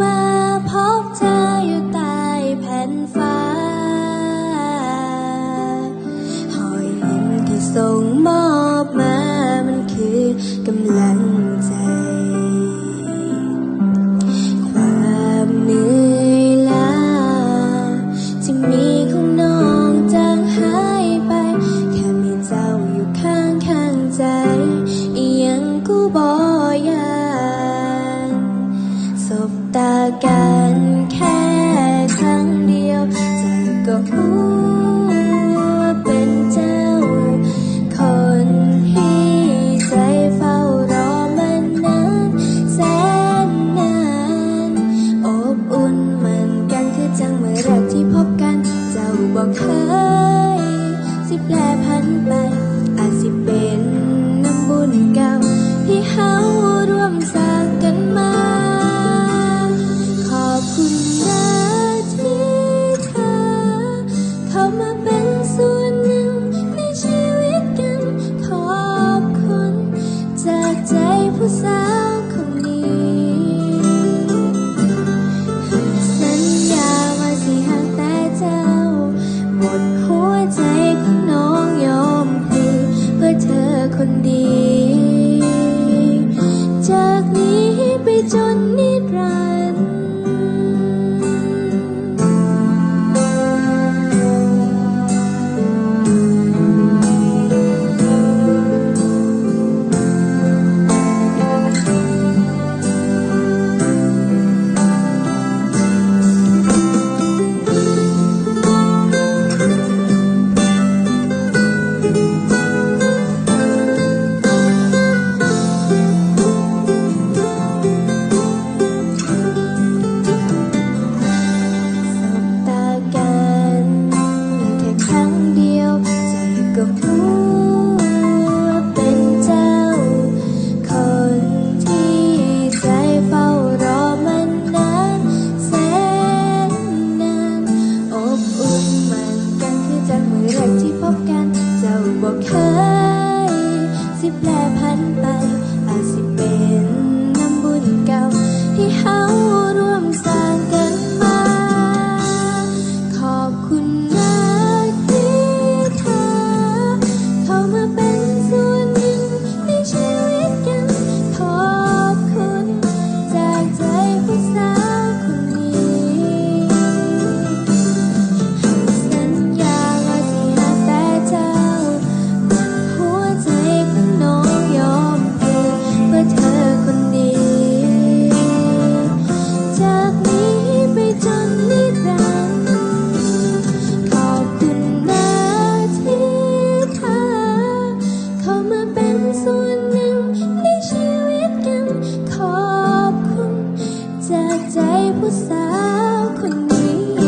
มาพบเธออยู่ใต้แผ่นฟ้าหอยยิ้ที่สมอบมา มันคือกำลัง ก็หัวเป็นเจ้า คนที่ใจเฝ้ารอมันนานแสนนานอบอุ่นเหมือนกันคือจังเมื่แรกที่พบกัน เจ้าบอกเคยสิแปลพันไปอาจสิเป็นน้ำบุญเก่าที่เฮารวม phút xa คนนี้